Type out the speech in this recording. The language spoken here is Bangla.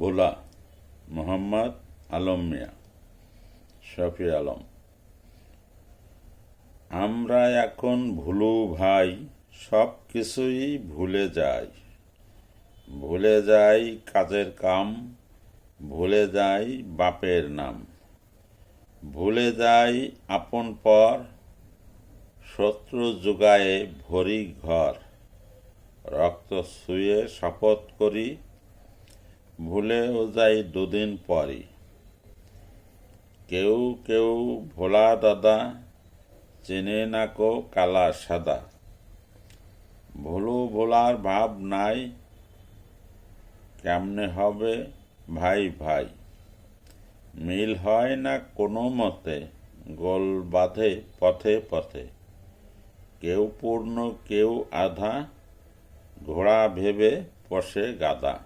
ভোলা, মোহাম্মদ আলম মিয়া, শফি আলম। আমরা এখন ভুলু ভাই, সব কিছুই ভুলে যাই। ভুলে যাই কাজের কাম, ভুলে যাই বাপের নাম। ভুলে যাই আপন পর, শত্রু যুগায়ে ভরি ঘর। রক্ত শুয়ে শপথ করি ভুলেও যাই দুদিন পরই। কেউ কেউ ভোলা দাদা চেনে না কো কালা সাদা। ভুলু ভোলার ভাব নাই, কেমনে হবে ভাই ভাই। মিল হয় না কোনো মতে, গোল বাঁধে পথে পথে। কেউ পূর্ণ, কেউ আধা, ঘোড়া ভেবে পশে গাদা